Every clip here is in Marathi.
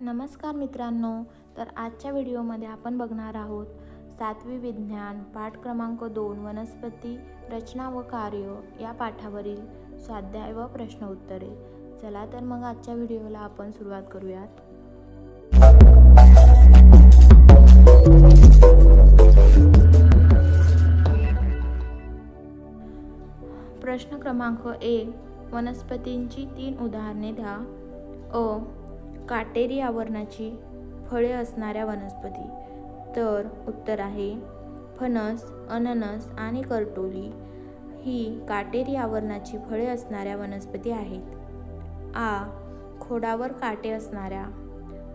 नमस्कार मित्रांनो तर आजच्या व्हिडिओमध्ये आपण बघणार आहोत सातवी विज्ञान पाठ क्रमांक दोन वनस्पती रचना व कार्य या पाठावरील स्वाध्याय व प्रश्न उत्तरे चला तर मग आजच्या व्हिडिओला आपण सुरुवात करूयात. प्रश्न क्रमांक एक वनस्पतींची तीन उदाहरणे द्या. अ काटेरी आवरणाची फळे असणाऱ्या वनस्पती. तर उत्तर आहे फणस अननस आणि करटोली ही काटेरी आवरणाची फळे असणाऱ्या वनस्पती आहेत. आ खोडावर काटे असणाऱ्या.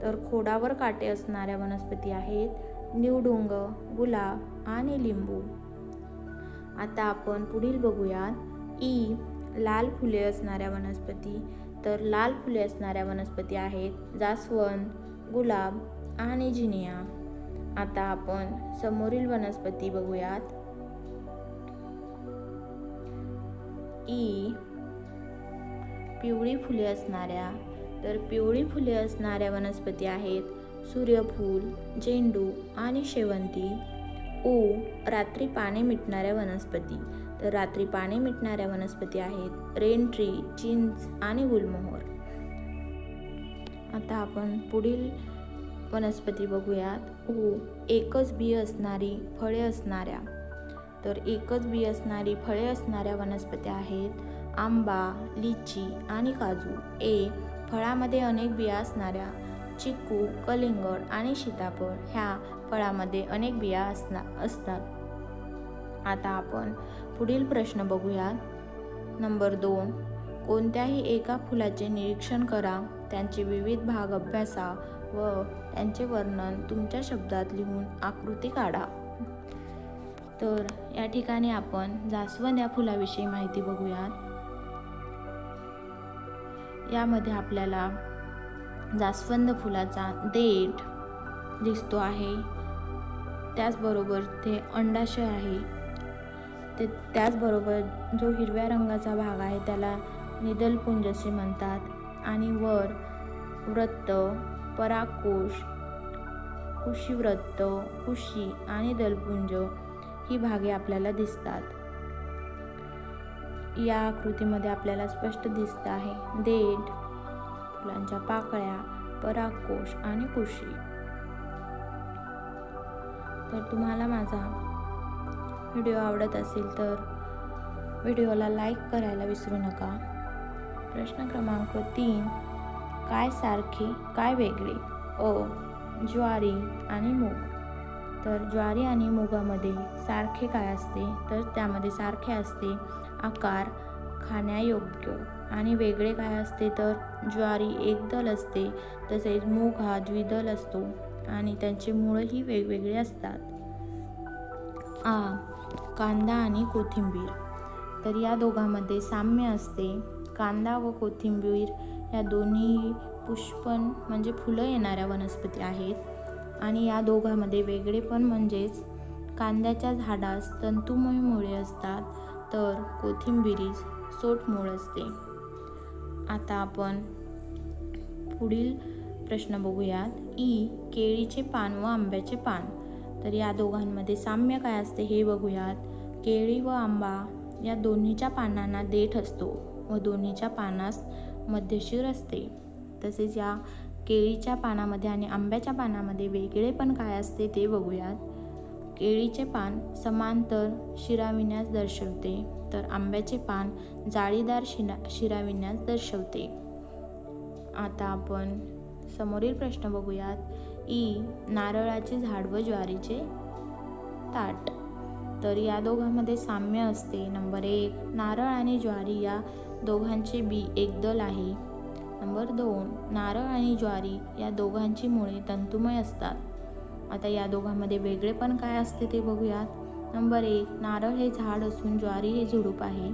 तर खोडावर काटे असणाऱ्या वनस्पती आहेत निवडुंग गुलाब आणि लिंबू. आता आपण पुढील बघूयात. ई लाल फुले असणाऱ्या वनस्पती. तर लाल फुले असणाऱ्या वनस्पती आहेत जास्वंद गुलाब आणि जिनिया. आता आपण समोरील वनस्पती बघूयात. ई. पिवळी फुले असणाऱ्या तर पिवळी फुले असणाऱ्या वनस्पती आहेत सूर्यफूल झेंडू आणि शेवंती. ऊ रात्री पाने मिटणाऱ्या वनस्पती. तर रात्री पाने मिटणाऱ्या वनस्पती आहेत. रेन ट्री चिंच आणि गुलमोहर. आता आपण पुढील वनस्पती बघूयात. ऊ एकच बी असणारी फळे असणाऱ्या. तर एकच बी असणारी फळे असणाऱ्या वनस्पती आहेत. आंबा लिची आणि काजू. ए फळामध्ये अनेक बिया असणाऱ्या. चिक्कू कलिंगड आणि सीताफळ ह्या फळामध्ये अनेक बिया असणार असतात. आता आपण पुढील प्रश्न बघूयात. नंबर दोन कोणत्याही एका फुलाचे निरीक्षण करा. त्यांचे विविध भाग अभ्यासा व त्यांचे वर्णन तुमच्या शब्दात लिहून आकृती काढा. तर या ठिकाणी आपण जास्वंद या फुलाविषयी माहिती बघूयात. यामध्ये आपल्याला जास्वंद फुलाचा देठ दिसतो आहे. त्याचबरोबर ते अंडाशय आहे. ते त्याचबरोबर जो हिरव्या रंगाचा भाग आहे त्याला निदलपुंज असे म्हणतात. आणि वर व्रत पराकोश कुशीव्रत कुशी आणि दलपुंज ही भागे आपल्याला दिसतात. या आकृतीमध्ये आपल्याला स्पष्ट दिसत आहे. देठ फुलांच्या पाकळ्या परागकोश आणि कुशी. तर तुम्हाला माझा व्हिडिओ आवडत असेल तर व्हिडिओला लाईक करायला विसरू नका. प्रश्न क्रमांक तीन काय सारखे काय वेगळे? अ ज्वारी आणि मूग. तर ज्वारी आणि मुगामध्ये सारखे काय असते? तर त्यामध्ये सारखे असते आकार खाण्यायोग्य. आणि वेगळे काय असते? तर ज्वारी एकदल असते तसेच मूग हा द्विदल असतो आणि त्यांचे मुळंही वेगवेगळे असतात. आ कांदा आणि कोथिंबीर. तर या दोघांमध्ये साम्य असते. कांदा व कोथिंबीर या दोन्ही पुष्पन म्हणजे फुलं येणाऱ्या वनस्पती आहेत. आणि या दोघांमध्ये वेगळेपण म्हणजेच कांद्याच्या झाडास तंतुमय मुळे असतात तर कोथिंबिरीस सोटमूळ असते. आता आपण पुढील प्रश्न बघूयात. ई केळीचे पान व आंब्याचे पान. तर या दोघांमध्ये साम्य काय असते हे बघूयात. केळी व आंबा या दोन्हीच्या पानांना देठ असतो व दोन्हीच्या पानास मध्यशीर असते. तसेच या केळीच्या पानामध्ये आणि आंब्याच्या पानामध्ये वेगळे पण काय असते ते बघूयात. केळीचे पान समांतर शिराविन्यास दर्शवते तर आंब्याचे पान जाळीदार शिना शिराविन्यास दर्शवते. आता आपण समोरील प्रश्न बघूयात. ई नारळाचे झाड व ज्वारीचे ताट. तर या दोघांमध्ये साम्य असते. नंबर एक नारळ आणि ज्वारी या दोघांचे बी एकदल आहे. नंबर दोन नारळ आणि ज्वारी या दोघांची मुळे तंतुमय असतात. आता या दोघांमध्ये वेगळे पण काय असते ते बघूयात. नंबर एक नारळ हे झाड असून ज्वारी हे झुडूप आहे.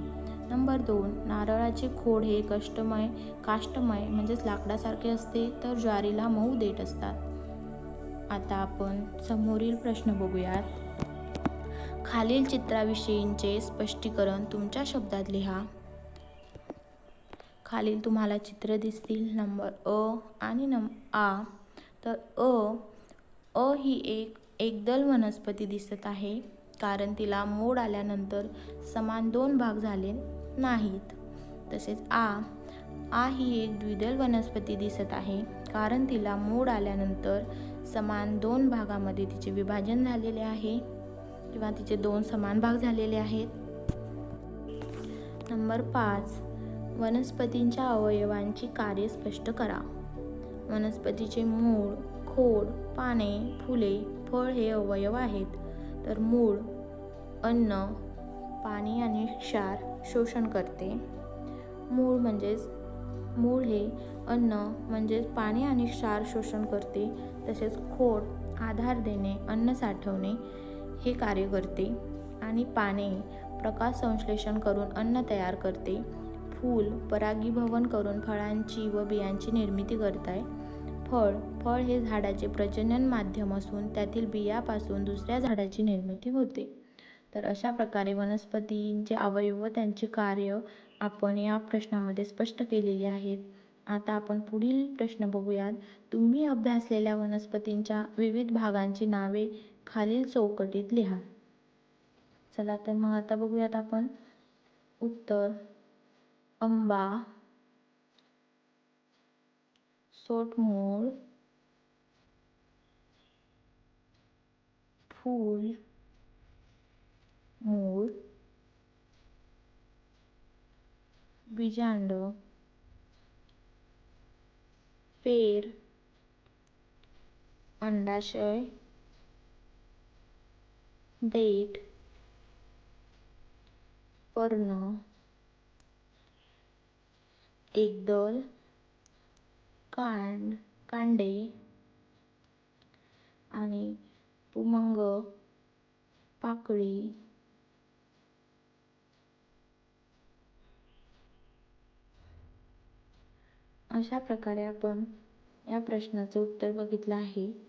नंबर दोन नारळाचे खोड हे कष्टमय काष्टमय म्हणजेच लाकडासारखे असते तर ज्वारीला मऊ देठ असतात. आता आपण समोरील प्रश्न बघूयात. खालील चित्राविषयींचे स्पष्टीकरण तुमच्या शब्दात लिहा. खालील तुम्हाला चित्र दिसतील नंबर अ आणि नम आ. तर अ अ ही एक एकदल वनस्पती दिसत आहे कारण तिला मोड आल्यानंतर समान दोन भाग झाले नाहीत. तसेच आ आ ही एक द्विदल वनस्पती दिसत आहे कारण तिला मोड आल्यानंतर समान दोन भागामध्ये तिचे विभाजन झालेले आहे किंवा तिचे दोन समान भाग झालेले आहेत. नंबर पाच वनस्पतींच्या अवयवांची कार्य स्पष्ट करा. वनस्पतीचे मूळ खोड पाने फुले फळ हे अवयव आहेत. तर मूळ अन्न पाणी आणि क्षार शोषण करते. मूळ म्हणजेच मूळ हे अन्न म्हणजेच पाणी आणि क्षार शोषण करते. तसेच खोड आधार देणे अन्न साठवणे हे कार्य करते आणि पाने प्रकाश संश्लेषण करून अन्न तयार करते. फूल परागीभवन करून फळांची व बियांची निर्मिती करत आहे फळ फळ हे झाडाचे प्रजनन माध्यम असून त्यातील बियापासून दुसऱ्या झाडाची निर्मिती होते. तर अशा प्रकारे वनस्पतींचे अवयव व त्यांचे कार्य आपण या प्रश्नामध्ये स्पष्ट केलेले आहेत. आता आपण पुढील प्रश्न बघूयात. तुम्ही अभ्यासलेल्या वनस्पतींच्या विविध भागांची नावे खालील चौकटीत लिहा. चला तर मग आता बघूयात आपण. उत्तर आंबा सोटमूळ फूल मूळ बीजांड फेर अंडाशय देठ परनो एकदोल कांडे आनी उमंग पाकळी अशा प्रकारे आपण या प्रश्नाचं उत्तर बघितलं आहे.